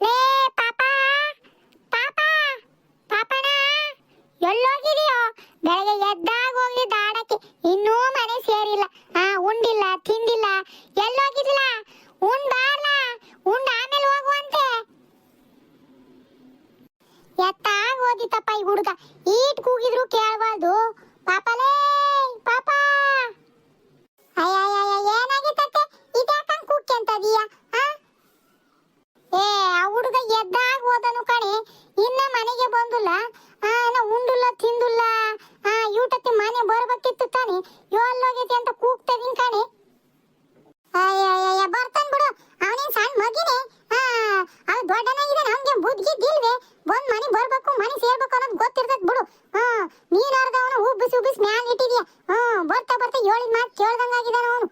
லே ಕೇಳ್ದಂಗಾಗಿದ್ದಾನ ಅವನು.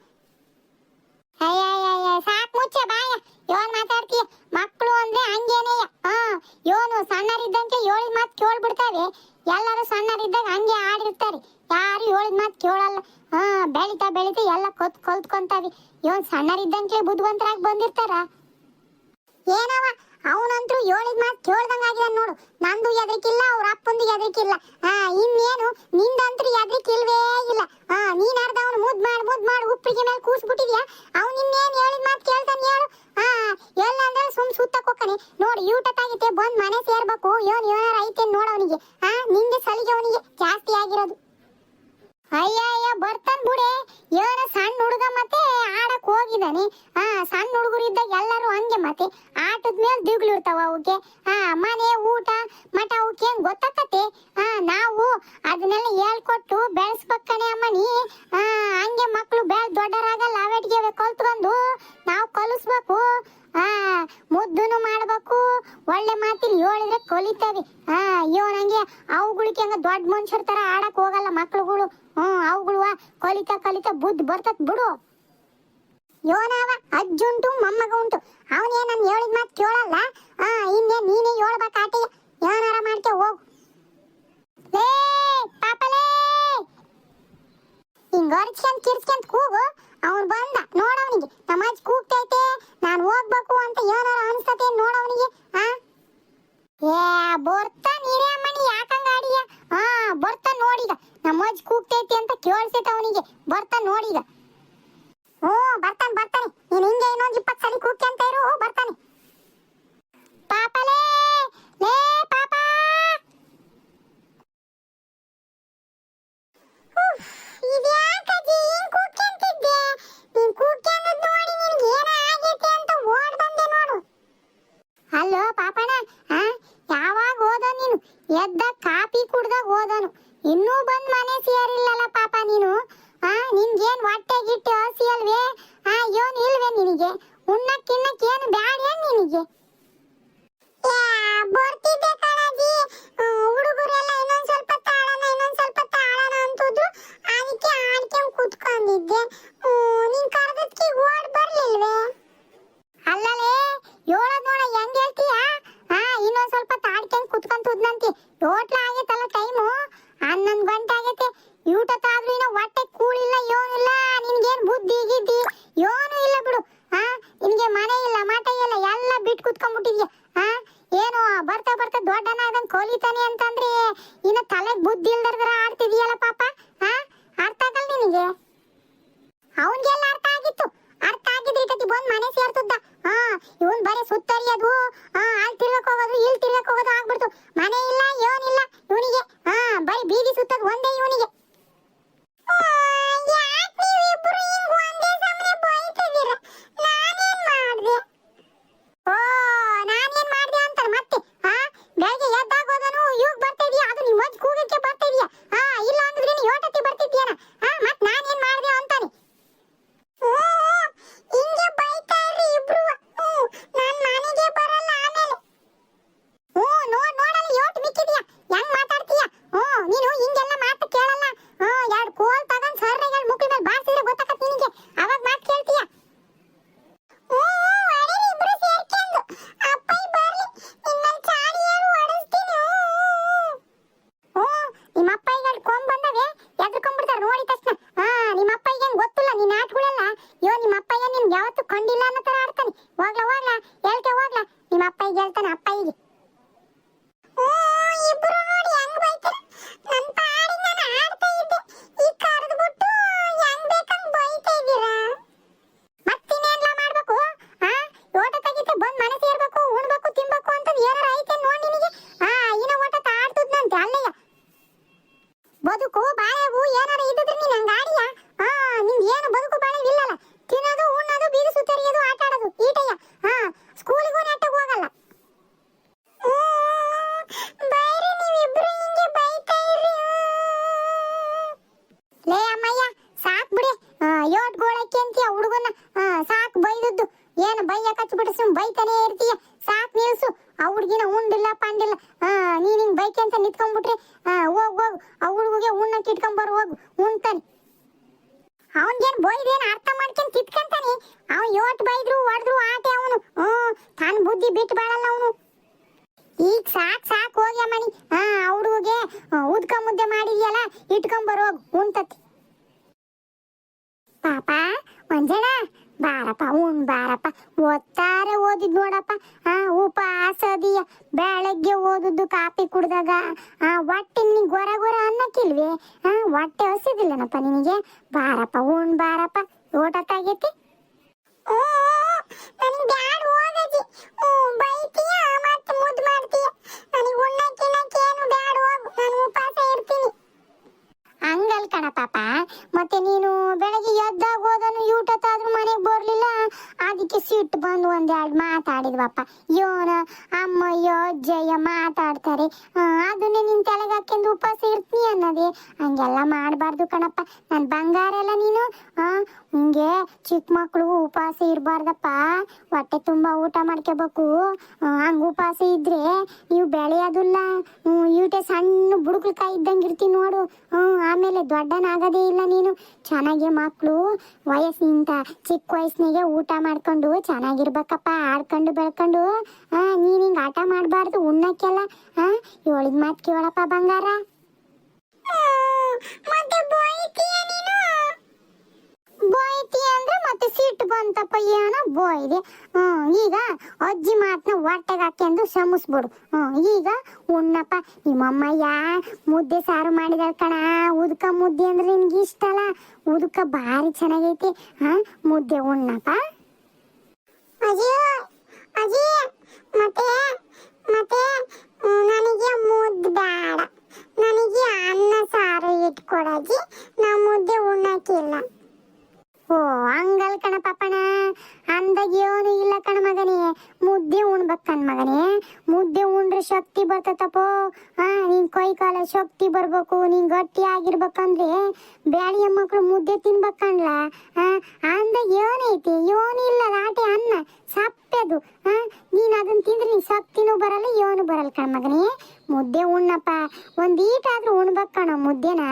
ಅಯ್ಯಯ್ಯಯ್ಯ, ಸಾಕ್ ಮುಚ್ಚೆ ಬಾಯ. ಇವನ್ ಮಾತಾಡ್ತೀಯ ಮಕ್ಕಳು ಅಂದ್ರೆ ಹಂಗೇನೆಯ ಹಾ ಇವನು ಸಣ್ಣರಿದ್ದಂಗೆ ಏಳಿದ ಮಾತು ಕೇಳ್ಬಿಡ್ತಾವೆ ಎಲ್ಲರೂ ಸಣ್ಣರಿದ್ದಾಗ ಹಂಗೆ ಆಡಿರ್ತಾರೆ. ಯಾರು ಏಳಿದ ಮಾತು ಕೇಳಲ್ಲ. ಹಾ ಬೆಳಿತಾ ಬೆಳಿತಾ ಎಲ್ಲ ಕೊತ್ ಕಲ್ತ್ಕೊಂತಾವೆ. ಇವನ್ ಸಣ್ಣರಿದ್ದಂಗೆ ಬುದ್ಧಿವಂತರಾಗಿ ಬಂದಿರ್ತಾರ. ಏನವ? ಅವನಂತೂ ಏಳಿದ ಮಾತು ಕೇಳ್ದಂಗಾಗಿದ್ದಾನೆ ನೋಡು. ನಂದು ಎದರಿಕಿಲ್ಲ, ಅವ್ರ ಅಪ್ಪಂದು ಎದರಿಕಿಲ್ಲ. ಹಾ ಇನ್ನೇನು? ನಿಂದಂತೂ ಎದರಿಕಿಲ್ವೇ? ಅದನ್ನೆಲ್ಲ ಹೇಳ್ಕೊಟ್ಟು ಬೆಳೆಸ್ಬೇಕಣೆ ಅಮ್ಮನಿ ಹಂಗೆ ಮಕ್ಕಳು ಬೇಡ ದೊಡ್ಡರಾಗಲ್ಲ, ಅವೆಟ್ಗೆ ಕಲ್ತ್ಕೊಂಡು ನಾವು ಕಲಿಸ್ಬೇಕು. ಮುದ್ದುನು ಮಾಡ್ಬೇಕು. ಒಳ್ಳೆ ಮಾತಿಲ್ ಹೇಳಿದ್ರೆ ಕಲಿತೇವೆ. ಹಾ ಇವನಂಗೆ ಅವುಗಳಿಗೆ ಹಂಗ ದೊಡ್ಡ ಮನುಷ್ಯರ ತರ ಆಡಕ್ ಹೋಗಲ್ಲ ಮಕ್ಳುಗಳು. ಹ್ಮ್ ಅವುಗಳು ಕಲಿತ ಕಲಿತಾ ಬುದ್ಧಿ ಬರ್ತತ್ ಬಿಡು. ಯೋನಾವ, ಅಜ್ಜುಂಟು ಮೊಮ್ಮಗ ಉಂಟು ಅವನೇ ನಾನು ಹೇಳಿದ ಮಾತು ಕೇಳಲ್ಲ? ಇನ್ನೇ ನೀನೇ ಹೇಳ್ಬೇಕಾಟಿ ಯೋನಾರ ಮಾಡ್ತೀನಿ ಈಗ ಸಾಕ್ ಸಾಕ್ ಹೋಗ್ಯ ಮಣಿ ಹಾ ಹುಡುಗೆ ಉದ್ಕ ಮುದ್ದೆ ಮಾಡಿದ್ಯಲ್ಲ ಬರೋ ಉಂಟತಿ ಪಾಪ ಒಂಜಣ ಬಾರಪ್ಪ ಉಣ್ ಬಾರಪ್ಪ. ಒತ್ತಾರೆ ಓದಿದ್ ನೋಡಪ್ಪ. ಆ ಉಪವಾಸದಿಯ ಬೆಳಗ್ಗೆ ಓದಿದ್ದು ಕಾಪಿ ಕುಡ್ದಾಗ, ಆ, ಹೊಟ್ಟೆ ನಿನಗೆ ಗೊರ ಗೊರ ಅನ್ನಕ್ಕಿಲ್ವೇ? ಆ, ಹೊಟ್ಟೆ ಹಸಿದಿಲ್ಲನಪ್ಪ ನಿನಗೆ? ಬಾರಪ್ಪ ಉಣ್ ಬಾರಪ್ಪ. ಓ ನನಗೆ ಬ್ಯಾಡ ಓದಿ ಬೈತೀಯ Apa. ಹೊಟ್ಟೆ ತುಂಬ ಊಟ ಮಾಡ್ಕೋಬೇಕು. ಹಂಗೆ ಉಪವಾಸ ಇದ್ರೆ ನೀವು ಬೆಳೆಯೋದಿಲ್ಲ ಈಟೆ ಸಣ್ಣ ಬುಡುಕ್ಲಕಾಯಿ ಇದ್ದಂಗೆ ಇರ್ತೀನಿ ನೋಡು. ಆಮೇಲೆ ದೊಡ್ಡನಾಗೋದೇ ಇಲ್ಲ ನೀನು. ಚೆನ್ನಾಗಿ ಮಕ್ಕಳು ವಯಸ್ಸಿನಿಂದ ಚಿಕ್ಕ ವಯಸ್ಸಿನಾಗೆ ಊಟ ಮಾಡ್ಕೊಂಡು ಚೆನ್ನಾಗಿರ್ಬೇಕಪ್ಪ ಆಡ್ಕೊಂಡು ಬೆಳ್ಕೊಂಡು. ನೀನು ಹಿಂಗೆ ಆಟ ಮಾಡಬಾರ್ದು ಉಣ್ಣಕ್ಕೆಲ್ಲ. ಹೇಳಿದ ಮಾತು ಕೇಳಪ್ಪ ಬಂಗಾರ. ಮತ್ತೆ ಬೋಯ್ತೀಯ ನೀನು? ಅಂದ್ರೆ ಹಾ ಏನೋ ಹ್ಮ್ ಈಗ ಅಜ್ಜಿ ಮಾತ್ನ ಹೊಟ್ಟೆಗೆ ಹಾಕೊಂಡು ಶಮಿಸ್ಬಿಡು. ಹ್ಮ್ ಈಗ ಉಣ್ಣಪ್ಪ. ನಿಮ್ಮಮ್ಮ ಯಾ ಮುದ್ದೆ ಸಾರು ಮಾಡಿದಾಳ ಕಣ. ಉದ್ಕ ಮುದ್ದೆ ಅಂದ್ರೆ ನಿನ್ಗೆ ಇಷ್ಟ ಅಲ್ಲ? ಉದ್ಕ ಭಾರಿ ಚೆನ್ನಾಗೈತಿ. ಹಾ ಮುದ್ದೆ ಉಣ್ಣಪ್ಪ. ಅಜ್ಜಿ ಅಜ್ಜಿ ಮತ್ತೆ ಮತ್ತೆ ನನಗೆ ಮುದ್ದೆ ಬೇಡ. ನನಗೆ ಅನ್ನ ಸಾರು ಇಟ್ಕೊಡಜ್ಜಿ ನಾ ಮುದ್ದೆ ಉಣ್ಣಕ್ಕಿಲ್ಲ. ಓ ಹಂಗಲ್ ಕಣ ಪಾಪಣ ಏನು ಇಲ್ಲ ಕಣ ಮಗನೇ. ಮುದ್ದೆ ಉಣ್ಬೇಕು ಕಣ್ ಮಗನೇ. ಮುದ್ದೆ ಉಂಡ್ರೆ ಶಕ್ತಿ ಬರ್ತತಪ್ಪೋ ಹಾ ನಿನ್ ಕೈ ಕಾಲ ಶಕ್ತಿ ಬರ್ಬೇಕು, ನಿನ್ ಗಟ್ಟಿ ಆಗಿರ್ಬೇಕಂದ್ರೆ ಬ್ಯಾಳಿಯ ಮಕ್ಳು ಮುದ್ದೆ ತಿನ್ಬೇಕು ಕಣ್ಲ. ಹಾ ಅಂದಾಗ ಏನೈತಿ ಏನು ಇಲ್ಲ ರಾಟೆ ಅನ್ನ, ಸಪ್ಪೆದು. ಹಾ ನೀನ್ ಅದನ್ನ ತಿಂದ್ರೆ ನಿನ್ ಶಕ್ತಿನೂ ಬರಲ್ಲ, ಏನು ಬರಲ್ಲ ಕಣ್ ಮಗನೇ. ಮುದ್ದೆ ಉಣ್ಣಪ್ಪ. ಒಂದ್ ಈಟಾದ್ರೂ ಉಣ್ಬೇಕ್ ಕಣ ಮುದ್ದೆನ.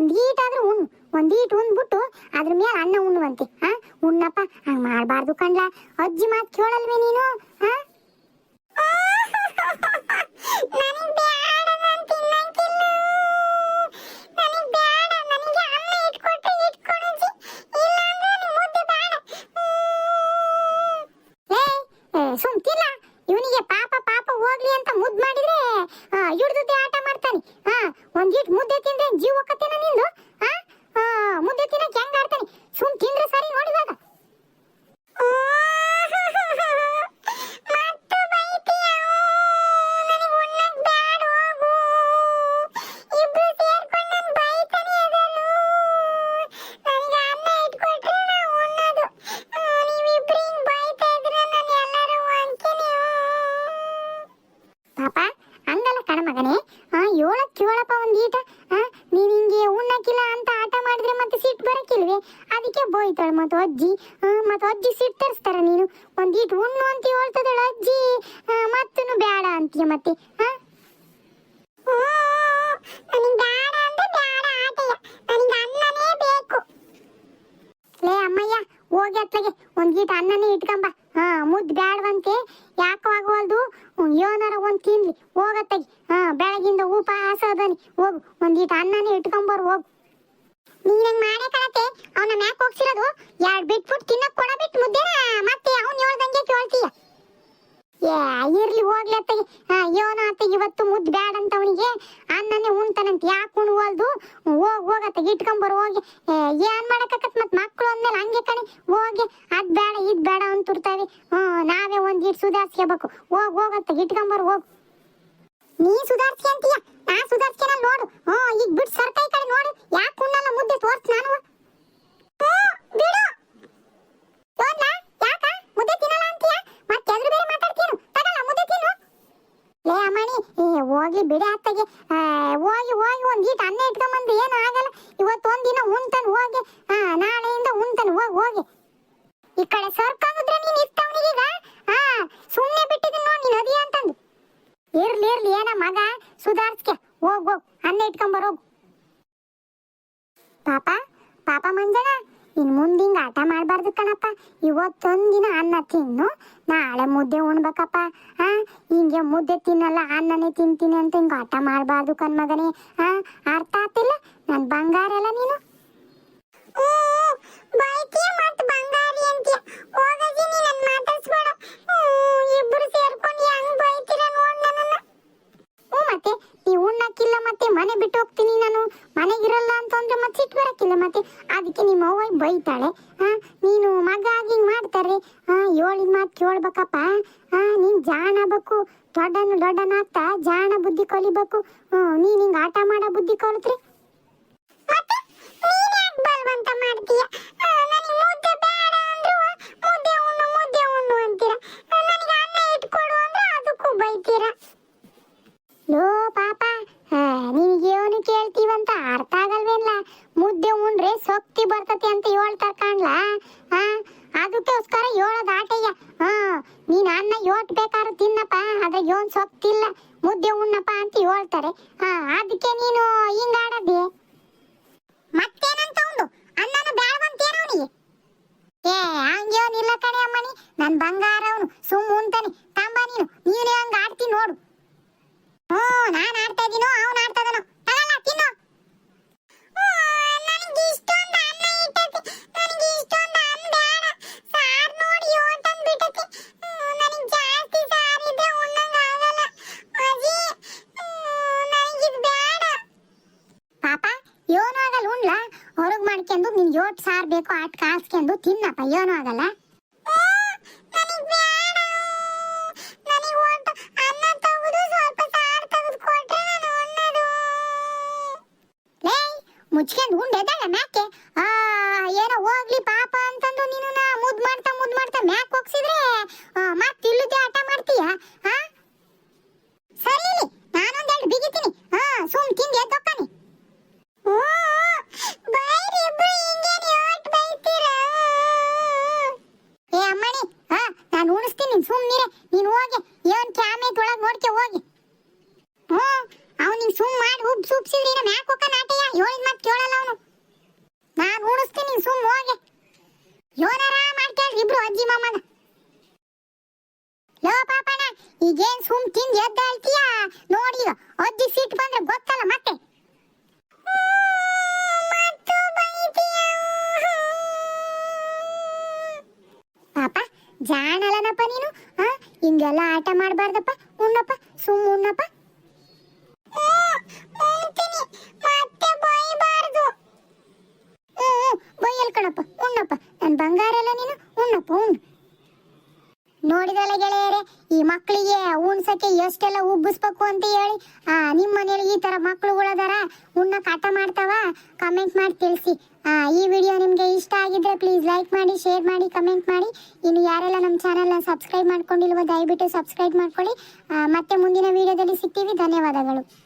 ಮುದ್ದೆನ ಒಂದ್ ಈಟಾದ್ರೂ ಉಣ್ಣು. ಒಂದೀಟ್ ಉಂದ್ಬಿಟ್ಟು ಅದ್ರ ಮೇಲೆ ಅನ್ನ ಉಣ್ಣುವಂತೆ. ಹಾ? ಉಣ್ಣಪ್ಪ. ಹಂಗ್ ಮಾಡಬಾರ್ದು ಕಣ್ಲ ಅಜ್ಜಿ ಮಾತು ಕೇಳಲ್ವೇ ನೀನು? ಹಾ? ಸುಮ್ ತಿನ್ನ ಇವನಿಗೆ ಪಾಪ ಪಾಪ ಹೋಗ್ಲಿ ಅಂತ ಮುದ್ದು ಮಾಡಿದ್ರೆ ಹಿಡ್ದು ಹಾ ಒಂದ್ ಇಟ್ ಮುದ್ದೆ ತಿಂದ್ರೆ ಜೀವ ಒಕ್ಕತ್ತೇನ ನಿಂದು? ಮತ್ತೆ ಅಜ್ಜಿ ಮತ್ತು ಅಜ್ಜಿ ಸಿಟ್ಟರ್ಸ್ತಾರ ನೀನು. ಒಂದೀಟ್ ಉಣ್ಣು ಅಂತ ಹೇಳ್ತದಳ ಅಜ್ಜಿ ಮತ್ತೂ ಬೇಡ ಅಂತೀಯ ಮತ್ತೆ ಹಾ ಲೇ ಅಮ್ಮಯ್ಯ ಹೋಗಿ ಅತ್ಲಗೆ ಒಂದ್ ಗೀಟ ಅನ್ನನೇ ಇಟ್ಕೊಂಬ. ಹಾ ಮುದ್ದು ಬ್ಯಾಡ್ವಂತೆ ಯಾಕೋ ಆಗವಲ್ದು? ಯೋನಾರ ಒಂದ್ ತಿನ್ಲಿ ಹೋಗತ್ತಗೆ ಹಾ ಬೆಳಗಿಂದ ಉಪ ಅದನಿ ಹೋಗು ಒಂದ್ ಗೀಟ ಅನ್ನನೇ ಇಟ್ಕೊಂಬರ್ ಹೋಗು. ನೀನಂಗ್ ಮಾಡೇ ಕಳತೆ ಅವನ ಮ್ಯಾಕ್ ಹೋಗ್ಸಿರೋದು ಎರಡ್ ಬಿಟ್ಬಿಟ್ಟು ತಿನ್ನಕ್ ಬಿಟ್ ಮುದ್ದೆನ. ಮತ್ತೆ ಅವ್ನ್ ಹೇಳ್ದಂಗೆ ಕೇಳ್ತೀಯ. ಏ, ಇರ್ಲಿ ಹೋಗ್ಲಿ ಅತ್ತಗೆ ಹಾ, ಯೋನ ಅತ್ತಗೆ ಇವತ್ತು ಮುದ್ದು ಬ್ಯಾಡ ಅಂತ ಅವನಿಗೆ. ಅನ್ನನೇ ಉಣ್ತಾನಂತ, ಯಾಕೆ ಉಣ್ವಲ್ದು? ಹೋಗ್ ಹೋಗತ್ತೆ ಇಟ್ಕೊಂಬರು ಹೋಗಿ. ಏನ್ ಮಾಡಕತ್ ಮತ್ ಮಕ್ಕಳು ಅಂದ್ಮೇಲೆ ಹಂಗೆ ಕಣೆ. ಹೋಗಿ, ಅದ್ ಬೇಡ ಇದ್ ಬೇಡ ಅಂತಿರ್ತಾವೆ ಹ್ಮ್, ನಾವೇ ಒಂದ್ ಇಟ್ ಸುಧಾರಿಸ್ಕೋಬೇಕು. ಹೋಗ್ ಹೋಗತ್ತ ಇಟ್ಕೊಂಬರು ಹೋಗ್. ನೀ ಸುಧಾರಿಸಿ ಅಂತೀಯ? ನಾ ಸುಧಾರಿಸ್ಕೇನ ನೋಡು. ಹ್ಞೂ ಈಗ ಬಿಟ್ಟು ಸರ್ಕೈ ಕಡೆ ನೋಡು. ಯಾಕೆ ಕುಣ್ಣಲ್ಲ ಮುದ್ದೆ ತೋರ್ಸ್ ನಾನು? ಹ್ಮ್, ಬಿಡು. ಅತ್ತಗೆ. ಹೋಗಿ ಹೋಗಿ ಒಂದ್ ಗೀಟ ಅನ್ನ ಇಟ್ಕೊಂಬಂದು ಏನು ಆಗಲ್ಲ. ಇವತ್ತು ಒಂದಿನ ಉಣ್ತಾನೆ ಹೋಗಿ ಹಾ ನಾಳೆಯಿಂದ ಉಣ್ತಾನೆ ಹೋಗಿ ಹೋಗಿ ಈ ಕಡೆ ಸರ್ಕೊಂಡ್ರೆ ನೀನ್ ಇರ್ತವನಿಗೀಗ ಹಾ ಸುಮ್ಮನೆ ಬಿಟ್ಟಿದ್ದೀನಿ ನೋಡಿ ನೀನ್ ಅದಿ ಅಂತಂದು ಇರ್ಲಿ ಇರ್ಲಿ ಏನ ಮಗ ಸುಧಾರ್ಸ್ಕೆ ಹೋಗ್ ಹೋಗ್ ಅನ್ನ ಇಟ್ಕೊಂಬರ್ ಹೋಗು ಪಾಪ ಪಾಪ ಮಂಜಣ್ಣ ಇನ್ ಮುಂದಿಂಗ ಆಟ ಮಾಡಬಾರ್ದು ಕಣಪ್ಪ ಇವತ್ತೊಂದಿನ ಅನ್ನ ತಿನ್ನು. ನಾಳೆ ಮುದ್ದೆ ಉಣ್ಬೇಕಪ್ಪ. ಹಾ ಹಿಂಗೆ ಮುದ್ದೆ ತಿನ್ನಲ್ಲ ಅನ್ನನೇ ತಿಂತೀನಿ ಅಂತ ಹಿಂಗ ಆಟ ಮಾಡಬಾರ್ದು ಕಣ್ಮಗನೇ. ಹಾ ಅರ್ಥ ಆತಿಲ್ಲ ನನ್ ಬಂಗಾರ ಅಲ್ಲ ನೀನು? ಮತ್ತೆ ನೀ ಉಣ್ಣಕ್ಕಿಲ್ಲ ಮತ್ತೆ ಮನೆ ಬಿಟ್ಟು ಹೋಗ್ತೀನಿ ನಾನು. ಮನೆಗಿರಲ್ಲ ಅಂತಂದ್ರೆ ಮತ್ತೆ ಸಿಟ್ಟು ಬರಕ್ಕಿಲ್ಲ. ಮತ್ತೆ ಅದಕ್ಕೆ ನಿಮ್ಮ ಅವ್ವ ಬೈತಾಳೆ. ಹಾ ನೀನು ಮಗ ಆಗಿ ಮಾಡ್ತಾರೆ ಹಾ ಏಳಿನ ಮಾತು ಕೇಳ್ಬೇಕಪ್ಪ. ಹಾ ನೀನ್ ಜಾಣ ಬೇಕು ದೊಡ್ಡನು ದೊಡ್ಡನಾಗ್ತಾ ಜಾಣ ಬುದ್ಧಿ ಕಲಿಬೇಕು. ನೀನ್ ಹಿಂಗ್ ಆಟ ಮಾಡೋ ಬುದ್ಧಿ ಕಲಿತ್ರಿ? ಮಾಡ್ತೀಯ? ಏನ್ ಸೊಕ್ತಿಲ್ಲ ಮುದ್ದೆ ಉಣ್ಣಪ್ಪ ಅಂತ ಹೇಳ್ತಾರೆ. ಹಾ, ಅದಕ್ಕೆ ನೀನು ಹಿಂಗ ಆಡದೆ? ಮತ್ತೇನಂತ ಉಂಡು? ಅನ್ನನ ಬ್ಯಾಡವಂತೇನ ಅವನಿಗೆ? ಏ, ಹಂಗೇನಿಲ್ಲ ಕಣೆ ಅಮ್ಮನಿ. ನನ್ ಬಂಗಾರ ಅವನು. ಸುಮ್ ಉಂತಾನೆ. ತಂಬ ನೀನು. ನೀನೇ ಹಂಗ ಆಡ್ತಿ ನೋಡು. ಹ್ಞೂ, ನಾನು ಆಡ್ತಾ ಇದೀನೋ, ಅವನು ಆಡ್ತಾ ಇದಾನೋ ತಗಲ್ಲ ತಿನ್ನೋ. ನನಗೆ ಇಷ್ಟೊಂದು ನಿನ್ ಸಾರ್ ಬೇಕು ಆಟ್ ಕಾಸ್ಕೊಂಡು ತಿನ್ನಪ್ಪ ಏನೂ ಆಗಲ್ಲ. ಮುಚ್ಕೊಂಡು ಉಂಡೆದಲ್ಲ ಮ್ಯಾಕೆ? ಆ ಏನೋ ಹೋಗ್ಲಿ ಪಾಪ ಅಂತಂದು ನೀನು ಮುದ್ ಮಾಡ್ತಾ ಮುದ್ ಮಾಡ್ತಾ ಮ್ಯಾಕ್ ಹೋಗ್ಸಿದ್ರೆ. ಮತ್ತೆ ಇಲ್ಲದೆ ಆಟ ಮಾಡ್ತೀಯ ಹಾ ಸರಿ ಇಲ್ಲಿ ನಾನೊಂದೆರಡು ಬಿಗಿತೀನಿ ಹಾ ಸುಮ್ ತಿಂದು ಎದ್ದೊಕ್ಕನಿ ಬೈರಿ ಇಬ್ರು ಹಿಂಗೇನು ಯೋಟ್ ಬೈತೀರಾ ಏ ಅಮ್ಮಣಿ ಹಾ ನಾನು ಉಣಿಸ್ತೀನಿ ಸುಮ್ಮನಿರೆ ನೀನು ಹೋಗಿ ಏನ್ ಕ್ಯಾಮೆಟ್ ಒಳಗೆ ನೋಡ್ಕೆ ಹೋಗಿ ಹ್ಞೂ ಅವ್ನು ನಿಂಗೆ ಸುಮ್ ಮಾಡಿ ಉಬ್ ಸುಪ್ಸಿದ್ರಿ ನಮ್ಮ ಯಾಕೆ ಹೋಗ ನಾಟಯ್ಯ ಹೇಳಿದ ಮಾತು ಕೇಳಲ್ಲ ಅವನು ನಾನು ಉಣಿಸ್ತೀನಿ ಸುಮ್ ಹೋಗಿ ಯೋನಾರ ಮಾಡ್ಕೇಳ್ರಿ ಇಬ್ರು ಅಜ್ಜಿ ಮಾಮನ. ಲೋ ಪಾಪಣ್ಣ ಈಗೇನ್ ಸುಮ್ ತಿಂದು ಎದ್ದ ನೋಡಿ ಅಜ್ಜಿ ಸಿಟ್ಟು ಬಂದ್ರೆ ಗೊತ್ತಲ್ಲ ಮತ್ತೆ. ಮತ್ತು ಪಾಪ ಜಾಣಲ್ಲನಪ್ಪ ನೀನು? ಆ ಹಿಂಗೆಲ್ಲ ಆಟ ಮಾಡಬಾರ್ದಪ್ಪ. ಉಣ್ಣಪ್ಪ ಸುಮ್ ಉಣ್ಣಪ್ಪ. ಬೈಯಲ್ ಕಣಪ್ಪ ಉಣ್ಣಪ್ಪ. ನನ್ ಬಂಗಾರ ಅಲ್ಲ ನೀನು ಉಣ್ಣಪ್ಪ ಉಣ್ಣು. ನೋಡಿದಲ್ಲ ಗೆಳೆಯರೆ, ಈ ಮಕ್ಕಳಿಗೆ ಉಣ್ಸಕ್ಕೆ ಎಷ್ಟೆಲ್ಲ ಉಬ್ಬಿಸ್ಬೇಕು ಅಂತ ಹೇಳಿ. ಆ ನಿಮ್ಮ ಮನೇಲಿ ಈ ತರ ಮಕ್ಕಳುಗಳದಾರ ಉಣ್ಣಕ್ ಆಟ ಮಾಡ್ತಾವ? ಕಮೆಂಟ್ ಮಾಡಿ ತಿಳಿಸಿ. ಆ, ಈ ವಿಡಿಯೋ ನಿಮಗೆ ಇಷ್ಟ ಆಗಿದ್ರೆ ಪ್ಲೀಸ್ ಲೈಕ್ ಮಾಡಿ ಶೇರ್ ಮಾಡಿ ಕಮೆಂಟ್ ಮಾಡಿ. ಇನ್ನು ಯಾರೆಲ್ಲ ನಮ್ಮ ಚಾನೆಲ್ನ ಸಬ್ಸ್ಕ್ರೈಬ್ ಮಾಡ್ಕೊಂಡಿಲ್ವೋ, ದಯವಿಟ್ಟು ಸಬ್ಸ್ಕ್ರೈಬ್ ಮಾಡ್ಕೊಳ್ಳಿ. ಮತ್ತೆ ಮುಂದಿನ ವಿಡಿಯೋದಲ್ಲಿ ಸಿಗ್ತೀವಿ. ಧನ್ಯವಾದಗಳು.